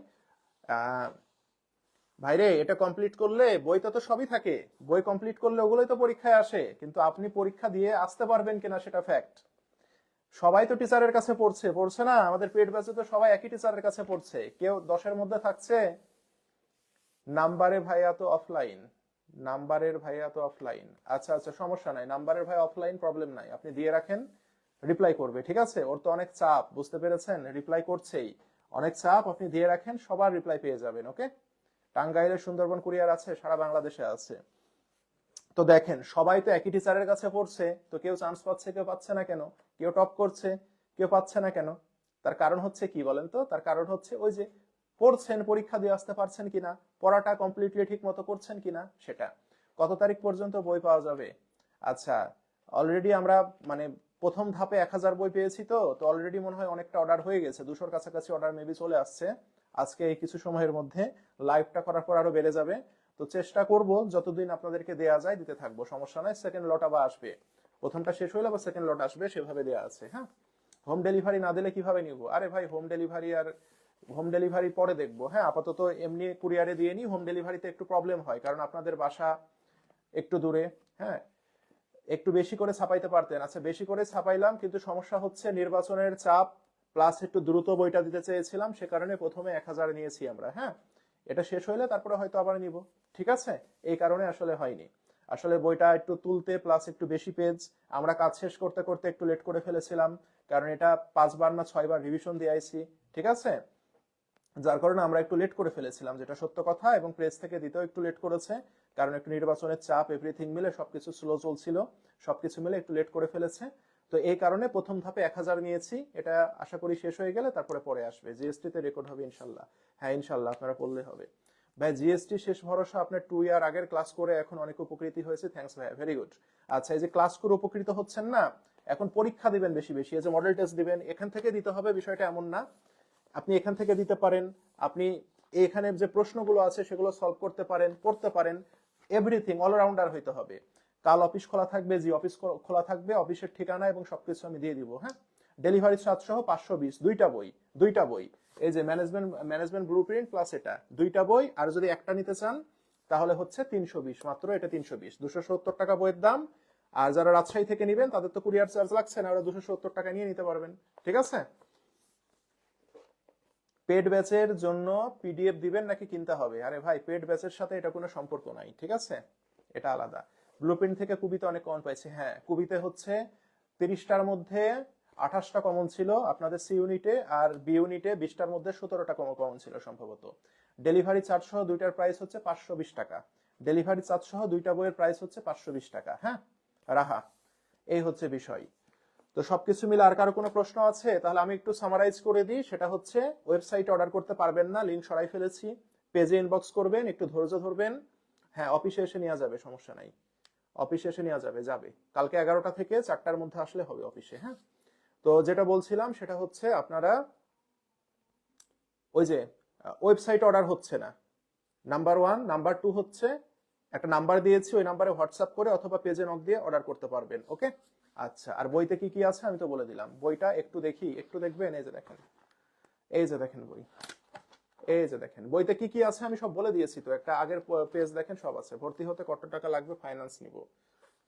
ভাইরে, এটা কমপ্লিট করলে বইতে তো সবই থাকে। বই কমপ্লিট করলে ওগুলোই তো পরীক্ষায় আসে, কিন্তু আপনি পরীক্ষা দিয়ে আসতে পারবেন কিনা সেটা ফ্যাক্ট সবাই তো টিচারের কাছে পড়ছে পড়ছে না? আমাদের পেট ব্যাচে তো সবাই একই টিচারের কাছে পড়ছে। কেউ দশের মধ্যে থাকছে? নাম্বারে ভাইয়া তো অফলাইন নাম্বারের ভাইয়া তো অফলাইন আচ্ছা আচ্ছা সমস্যা নাই। নাম্বারের ভাই অফলাইন প্রবলেম নাই। আপনি দিয়ে রাখেন রিপ্লাই করবে, ঠিক আছে? ওর তো অনেক চাপ, বুঝতে পেরেছেন? রিপ্লাই করছেই। অনেক চাপ, আপনি দিয়ে রাখেন, সবার রিপ্লাই পেয়ে যাবেন ওকে টাঙ্গাইলের সুন্দরবন কুরিয়ার আছে, সারা বাংলাদেশে আছে। তো দেখেন, সবাই তো একই টিচারের কাছে পড়ছে, তো কেউ চান্স পাচ্ছে, কেউ পাচ্ছে না কেন? কেউ টপ করছে, কেউ পাচ্ছে না কেন? তার কারণ হচ্ছে কি বলেন তো? তার কারণ হচ্ছে ওই যে পড়ছেন পরীক্ষা দিয়ে আসতে পারছেন কিনা, পড়াটা কমপ্লিটলি ঠিক মতো করছেন কিনা, সেটা। কত তারিখ পর্যন্ত বই পাওয়া যাবে? আচ্ছা অলরেডি আমরা মানে প্রথম ধাপে এক হাজার বই পেয়েছি তো তো অলরেডি মনে হয় অনেকটা অর্ডার হয়ে গেছে। দুশোর কাছাকাছি অর্ডার মেবি চলে আসছে। আজকে এই কিছু সময়ের মধ্যে লাইভটা করার পর আরও বেড়ে যাবে। তো চেষ্টা করব, যতদিন আপনাদেরকে দেয়া যায় দিতে থাকব। সমস্যা নাই সেকেন্ড লট আবার আসবে। প্রথমটা শেষ হইলে আবার সেকেন্ড লট আসবে, সেভাবে দেয়া আছে হ্যাঁ? হোম ডেলিভারি না দিলে কীভাবে নিব? আরে ভাই হোম ডেলিভারি আর হোম ডেলিভারি পরে দেখব। হ্যাঁ আপাতত এমনি কুরিয়ারে দিয়ে নিই হোম ডেলিভারিতে একটু প্রবলেম হয়, কারণ আপনাদের বাসা একটু দূরে হ্যাঁ। একটু বেশি করে ছাপাইতে পারতেন। আচ্ছা বেশি করে ছাপাইলাম, কিন্তু সমস্যা হচ্ছে নির্বাচনের চাপ প্লাস একটু দ্রুত বইটা দিতে চেয়েছিলাম, সে কারণে প্রথমে এক হাজার নিয়েছি আমরা হ্যাঁ। এটা শেষ হইলে তারপরে হয়তো আবার নিব, ঠিক আছে? এই কারণে আসলে হয়নি। আসলে বইটা একটু তুলতে প্লাস একটু বেশি পেজ আমরা কাজ শেষ করতে করতে একটু লেট করে ফেলেছিলাম, কারণ এটা পাঁচবার না ছয়বার রিভিশন দিয়ে আইছি, ঠিক আছে? যার কারণে আমরা একটু লেট করে ফেলেছিলাম, যেটা সত্য কথা এবং প্রেস থেকে দিতেও একটু লেট করেছে, কারণ একটু নির্বাচনের চাপ এভরিথিং মিলে সবকিছু স্লো চলছিল, সবকিছু মিলে একটু লেট করে ফেলেছে। তো এই কারণে প্রথম ধাপে এক হাজার নিয়েছি, এটা আশা করি শেষ হয়ে গেলে তারপরে পরে আসবে। জিএসটি তে রেকর্ড হবে ইনশাল্লাহ। হ্যাঁ ইনশাল্লাহ, আপনারা পড়লে হবে। ভাই জিএসটি শেষ ভরসা আপনার টু ইয়ার আগের ক্লাস করে এখন অনেক উপকৃত হয়েছে। থ্যাংকস ভাই ভেরি গুড আচ্ছা এই যে ক্লাস করে উপকৃত হচ্ছেন না, এখন পরীক্ষা দিবেন বেশি বেশি, এই যে মডেল টেস্ট দিবেন, এখান থেকে দিতে হবে, বিষয়টা এমন না। আপনি এখান থেকে দিতে পারেন, আপনি এখানে যে প্রশ্নগুলো আছে সেগুলো সলভ করতে পারেন, পড়তে পারেন এভরিথিং অলরাউন্ডার হইতে হবে। কাল অফিস খোলা থাকবে, জি অফিস খোলা থাকবে অফিসের ঠিকানা এবং সবকিছু আমি দিয়ে দিব হ্যাঁ? ডেলিভারি চার্জ সহ পাঁচশো বিশ, দুইটা বই দুইটা বই। এই যে management management blue print plus এটা, দুইটা বই, আর যদি একটা নিতে চান, তাহলে হচ্ছে তিনশো বিশ, মাত্র এটা তিনশো বিশ। দুশো সত্তর টাকা বইয়ের দাম, আর যারা রাজশাহী থেকে নেবেন, তাদের তো কুরিয়ার চার্জ লাগছে না, ওরা দুশো সত্তর টাকা নিয়ে নিতে পারবেন, ঠিক আছে? পেড ব্যাচের জন্য পিডিএফ দিবেন নাকি কিনতে হবে? আরে ভাই পেড ব্যাচের সাথে এটা কোনো সম্পর্ক নাই, ঠিক আছে? এটা আলাদা। ব্লুপ্রিন্ট থেকে কুবিতে অনেক কমন পাইছে। হ্যাঁ কুবিতে হচ্ছে তিরিশটার মধ্যে আঠাশটা কমন ছিল আপনাদের সি ইউনিটে আর বি ইউনিটে বিশটার মধ্যে সতেরোটা কমন কমন ছিল সম্ভবত। ডেলিভারি চার্জ সহ দুইটার প্রাইস হচ্ছে পাঁচশো বিশ টাকা। ডেলিভারি চার্জ সহ দুইটা বইয়ের প্রাইস হচ্ছে পাঁচশো বিশ টাকা। হ্যাঁ রাহা, এই হচ্ছে বিষয়। তো সবকিছু মিলে আর কারও কোনো প্রশ্ন আছে? তাহলে আমি একটু সামারাইজ করে দিই। সেটা হচ্ছে ওয়েবসাইটে অর্ডার করতে পারবেন না লিঙ্ক সরাই ফেলেছি। পেজে ইনবক্স করবেন, একটু ধৈর্য ধরবেন। হ্যাঁ অফিসে এসে নেওয়া যাবে, সমস্যা নাই। অফিসে এসে নেওয়া যাবে যাবে। কালকে এগারোটা থেকে চারটার মধ্যে আসলে হবে অফিসে হ্যাঁ? তো যেটা বলছিলাম, সেটা হচ্ছে আপনারা, ওই যে ওয়েবসাইট অর্ডার হচ্ছে না। নাম্বার ওয়ান নাম্বার টু হচ্ছে, একটা নাম্বার দিয়েছি, ওই নাম্বারে হোয়াটসঅ্যাপ করে অথবা পেজে নক দিয়ে অর্ডার করতে পারবেন ওকে আচ্ছা আর বইতে কি কি আছে আমি তো বলে দিলাম। বইটা একটু দেখি, একটু দেখবেন? এই যে দেখেন। এই যে দেখেন বই। এই যে দেখেন। বইতে কি কি আছে আমি সব বলে দিয়েছি তো। একটা আগের পেজ দেখেন, সব আছে। ভর্তি হতে কত টাকা লাগবে? ফাইন্যান্স নিব।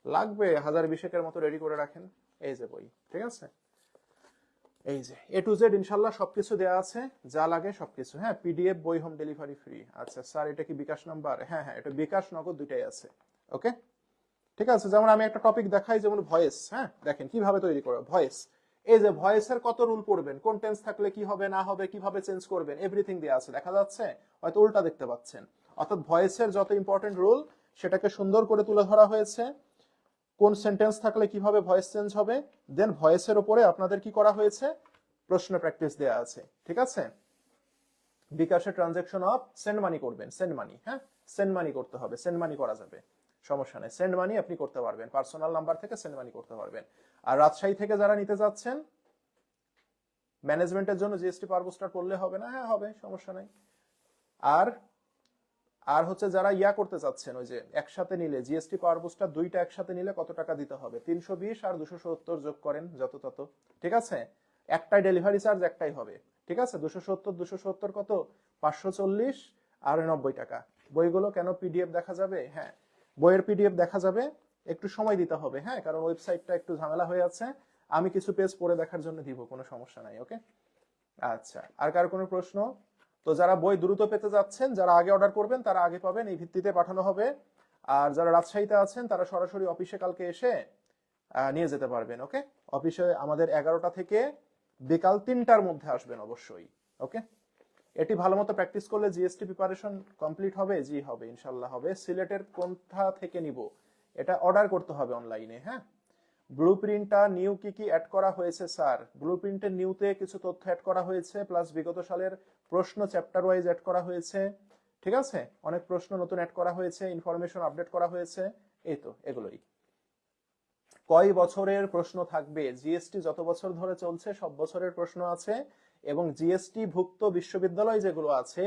লাগবে হাজার বিশেকের মতো রেডি করে রাখেন। এই যে বই, ঠিক আছে? এই যে এ টু জেড ইনশাল্লাহ সবকিছু দেওয়া আছে। যা লাগে সবকিছু। হ্যাঁ পিডিএফ বই হোম ডেলিভারি ফ্রি আচ্ছা স্যার, এটা কি বিকাশ নাম্বার? হ্যাঁ হ্যাঁ এটা বিকাশ নগদ দুইটাই আছে। ওকে ঠিক আছে? যেমন আমি একটা টপিক দেখাই, যেমন ভয়েস হ্যাঁ? দেখেন, কীভাবে তৈরি করবে ভয়েস এই যে ভয়েসের কত রুল পড়বেন? কোন টেন্স থাকলে কি হবে, না হবে, কীভাবে চেঞ্জ করবেন? এভরিথিং দেওয়া আছে, দেখা যাচ্ছে? হয়তো উল্টা দেখতে পাচ্ছেন। অর্থাৎ ভয়েসের যত ইম্পর্টেন্ট রুল সেটাকে সুন্দর করে তুলে ধরা হয়েছে। কোন সেন্টেন্স থাকলে কীভাবে ভয়েস চেঞ্জ হবে? দেন ভয়েসের উপরে আপনাদের কি করা হয়েছে? প্রশ্ন প্র্যাকটিস দেওয়া আছে। ঠিক আছে? বিকাশে ট্রানজেকশন অফ সেন্ড মানি করবেন। সেন্ড মানি হ্যাঁ? সেন্ড মানি করতে হবে। সেন্ড মানি করা যাবে। সমস্যা নেই। সেন্ড মানি আপনি করতে পারবেন। পার্সোনাল নাম্বার থেকে সেন্ড মানি করতে পারবেন। আর রাজশাহী থেকে যারা নিতে যাচ্ছেন ম্যানেজমেন্টের জন্য জিএসটি পাওয়ার বুস্টার করলে হবে না। হ্যাঁ হবে, সমস্যা নাই। আর আর হচ্ছে যারা ইয়া করতে চাচ্ছেন ওই যে একসাথে নিলে জিএসটি পাওয়ার দুইটা একসাথে নিলে কত টাকা দিতে হবে? তিনশো বিশ আর দুশো সত্তর যোগ করেন, যত তত। ঠিক আছে? একটাই ডেলিভারি চার্জ একটাই হবে। ঠিক আছে? দুশো সত্তর দুশো সত্তর কত? পাঁচশো চল্লিশ আর নব্বই টাকা। বইগুলো কেন পিডিএফ দেখা যাবে? হ্যাঁ বইয়ের পিডিএফ দেখা যাবে, একটু সময় দিতে হবে হ্যাঁ? কারণ ওয়েবসাইটটা একটু ঝামেলা হয়ে আছে। আমি কিছু পেজ পড়ে দেখার জন্য দিব, কোনো সমস্যা নাই, ওকে? আচ্ছা আর কার কোনো প্রশ্ন? তো যারা বই দ্রুত পেতে যাচ্ছেন, যারা আগে অর্ডার করবেন, তারা আগে পাবেন, এই ভিত্তিতে পাঠানো হবে। আর যারা রাজশাহীতে আছেন, তারা সরাসরি অফিসে কালকে এসে নিয়ে যেতে পারবেন, ওকে? অফিসে আমাদের এগারোটা থেকে বিকাল তিনটার মধ্যে আসবেন অবশ্যই, ওকে? এটি ভালো মতো প্র্যাকটিস করলে জিএসটি প্রিপারেশন কমপ্লিট হবে, জি হবে ইনশাল্লাহ হবে। সিলেটের কোনটা থেকে নিব? এটা অর্ডার করতে হবে অনলাইনে হ্যাঁ? ব্লু প্রিন্টটা নিউ কি কি অ্যাড করা হয়েছে স্যার ব্লু প্রিন্টের নিউতে কিছু তথ্য অ্যাড করা হয়েছে প্লাস বিগত সালের প্রশ্ন চ্যাপ্টার ওয়াইজ অ্যাড করা হয়েছে। ঠিক আছে? অনেক প্রশ্ন নতুন অ্যাড করা হয়েছে ইনফরমেশন আপডেট করা হয়েছে। এই তো, এগুলোই। কয় বছরের প্রশ্ন থাকবে? জিএসটি যত বছর ধরে চলছে, সব বছরের প্রশ্ন আছে। এবং জিএসটি ভুক্ত বিশ্ববিদ্যালয় যেগুলো আছে,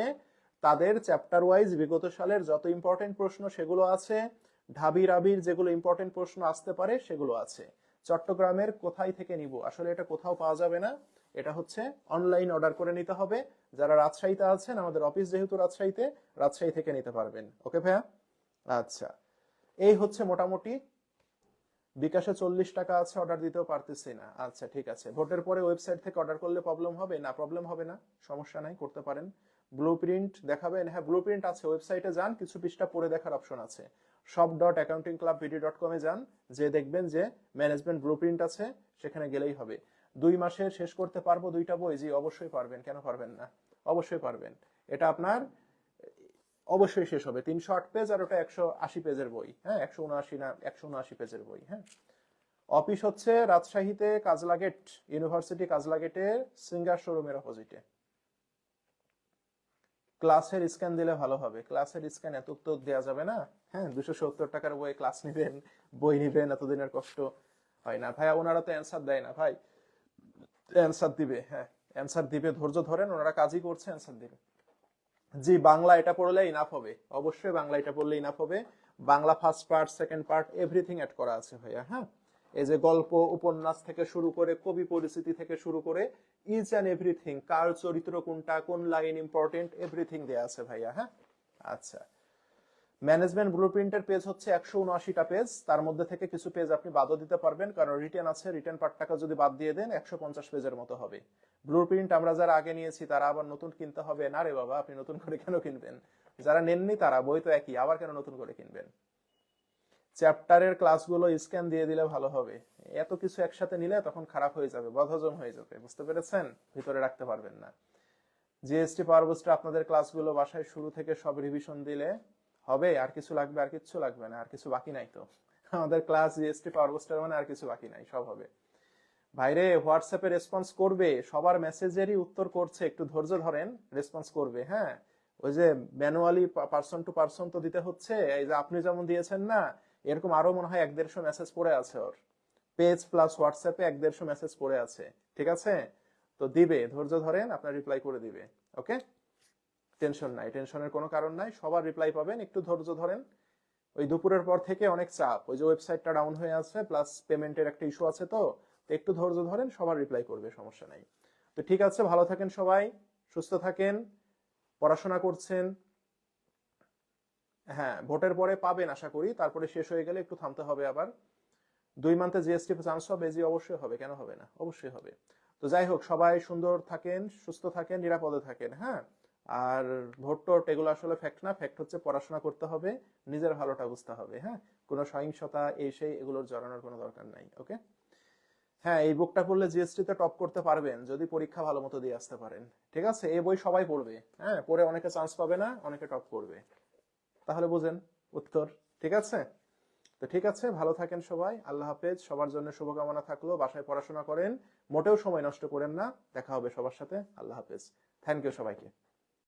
তাদের চ্যাপ্টার ওয়াইজ বিগত সালের যত ইম্পর্টেন্ট প্রশ্ন সেগুলো আছে, ঢাবি, রাবির যেগুলো ইম্পর্টেন্ট প্রশ্ন আসতে পারে সেগুলো আছে। চট্টগ্রামের কোথায় থেকে নিব? আসলে এটা কোথাও পাওয়া যাবে না। এটা হচ্ছে অনলাইন অর্ডার করে নিতে হবে। যারা রাজশাহীতে আছেন, আমাদের অফিস যেহেতু রাজশাহীতে, রাজশাহী থেকে নিতে পারবেন। ওকে ভাইয়া? আচ্ছা। এই হচ্ছে মোটামুটি বিকাশে চল্লিশ টাকা আছে অর্ডার দিতেও পারতেছি না। আচ্ছা ঠিক আছে। ভোটের পরে ওয়েবসাইট থেকে অর্ডার করলে প্রবলেম হবে? না প্রবলেম হবে না। সমস্যা নাই, করতে পারেন। ব্লু প্রিন্ট দেখাবেন? হ্যাঁ ব্লু প্রিন্ট আছে ওয়েবসাইটে যান, কিছু পৃষ্ঠা পড়ে দেখার অপশন আছে। সব dot accounting club BD dot কমে যান যে দেখবেন যে ম্যানেজমেন্ট ব্লু প্রিন্ট আছে, সেখানে গেলেই হবে। দুই মাসে শেষ করতে পারব দুইটা বই? জি, অবশ্যই পারবেন। কেন পারবেন না? অবশ্যই পারবেন। এটা আপনার অবশ্যই শেষ হবে। তিনশো আট পেজ আর ওটা একশো আশি পেজের বই। হ্যাঁ একশো উনআশি না, একশো উনআশি পেজের বই হ্যাঁ। অফিস হচ্ছে রাজশাহীতে কাজলাগেট, ইউনিভার্সিটি কাজলাগেটে, সিঙ্গার শোরুমের অপোজিটে। ক্লাসের স্ক্যান দিলে ভালো হবে। ক্লাসের স্ক্যান এত তো দেওয়া যাবে না। হ্যাঁ দুশো সত্তর টাকার বই ক্লাস নিবেন, বই নিবেন, এতদিনের কষ্ট হয় না। ভাই ওনারা তো অ্যান্সার দেয় না, ভাই। অ্যান্সার দিবে হ্যাঁ। অ্যান্সার দিবে, ধৈর্য ধরেন, ওনারা কাজই করছে, অ্যান্সার দিবে। জি, বাংলা এটা পড়লে ইনাফ হবে। অবশ্যই বাংলা এটা পড়লে ইনাফ হবে। Bangla first part second part everything add করা আছে ভাইয়া হ্যাঁ? এই যে গল্প, উপন্যাস থেকে শুরু করে, কবি পরিস্থিতি থেকে শুরু করে ইচ অ্যান্ড এভরিথিং কার চরিত্র কোনটা, কোন লাইন ইম্পর্টেন্ট এভরিথিং দেয়া আছে ভাইয়া হ্যাঁ? আচ্ছা। ম্যানেজমেন্ট ব্লুপ্রিন্টের পেজ হচ্ছে একশো উনআশিটা পেজ তার মধ্যে থেকে কিছু পেজ আপনি বাদও দিতে পারবেন, কারণ রিটার্ন আছে রিটেন পার্টটাকে যদি বাদ দিয়ে দেন, একশো পঞ্চাশ পেজের মতো হবে। ব্লুপ্রিন্ট আমরা যারা আগে নিয়েছি, তারা আবার নতুন কিনতে হবে। না রে বাবা, আপনি নতুন করে কেন কিনবেন? যারা নেননি, তারা বই তো একই, আবার কেন নতুন করে কিনবেন? চ্যাপ্টারের ক্লাসগুলো স্ক্যান দিয়ে দিলে ভালো হবে। এত কিছু একসাথে নিলে তখন খারাপ হয়ে যাবে, বদহজম হয়ে যাবে, বুঝতে পেরেছেন? ভিতরে রাখতে পারবেন না। জিএসটি পাওয়ার বুস্টার আপনাদের ক্লাসগুলো বাসায় শুরু থেকে সব রিভিশন দিলে হবে, আর কিছু লাগবে, আর কিছু লাগবে না, আর কিছু বাকি নাই তো। আমাদের ক্লাস জিএসটি পাওয়ার বুস্টার মানে আর কিছু বাকি নাই, সব হবে। ভাইরে হোয়াটসঅ্যাপে রেসপন্স করবে, সবার মেসেজেরই উত্তর করছে, একটু ধৈর্য ধরেন রেসপন্স করবে হ্যাঁ? ওই যে ম্যানুয়ালি পার্সন টু পার্সন তো দিতে হচ্ছে, এই যে আপনি যেমন দিয়েছেন না, এরকম আরও মনে হয় এক দেড়শো মেসেজ পড়ে আছে ওর। পেজ প্লাস হোয়াটসঅ্যাপে এক দেড়শো মেসেজ পড়ে আছে, ঠিক আছে? তো দিবে, ধৈর্য ধরেন, আপনার রিপ্লাই করে দিবে ওকে টেনশন নাই, টেনশনের কোনো কারণ নাই, সবার রিপ্লাই পাবেন। একটু ধৈর্য ধরেন। ওই দুপুরের পর থেকে অনেক চাপ। ওই যে ওয়েবসাইটটা ডাউন হয়ে আছে প্লাস পেমেন্টের একটা ইস্যু আছে তো তো একটু ধৈর্য ধরেন, সবার রিপ্লাই করবে, সমস্যা নাই। তো ঠিক আছে, ভালো থাকেন সবাই, সুস্থ থাকেন, পড়াশোনা করছেন। হ্যাঁ ভোটের পরে পাবেন আশা করি, তারপরে শেষ হয়ে গেলে একটু থামতে হবে আবার। দুই মান্থে জিএসটি চান্স হবে জি অবশ্যই হবে, কেন হবে না? অবশ্যই হবে। তো যাই হোক, সবাই সুন্দর থাকেন, সুস্থ থাকেন, নিরাপদে থাকেন হ্যাঁ? আর ভোট টোট এগুলো আসলে ফ্যাক্ট না ফ্যাক্ট হচ্ছে পড়াশোনা করতে হবে, নিজের ভালোটা বুঝতে হবে হ্যাঁ? কোনো সহিংসতা এই সেই এগুলোর জড়ানোর কোনো দরকার নাই ওকে হ্যাঁ এই বুকটা পড়লে জিএসটি তে টপ করতে পারবেন, যদি পরীক্ষা ভালো মতো দিয়ে আসতে পারেন, ঠিক আছে? এই বই সবাই পড়বে হ্যাঁ? পড়ে অনেকে চান্স পাবে না, অনেকে টপ করবে। তাহলে বুঝেন উত্তর, ঠিক আছে? তো ঠিক আছে, ভালো থাকেন সবাই, আল্লাহ হাফেজ, সবার জন্য শুভকামনা থাকল, বাসায় পড়াশোনা করেন, মোটেও সময় নষ্ট করেন না, দেখা হবে সবার সাথে, আল্লাহ হাফেজ থ্যাংক ইউ সবাইকে।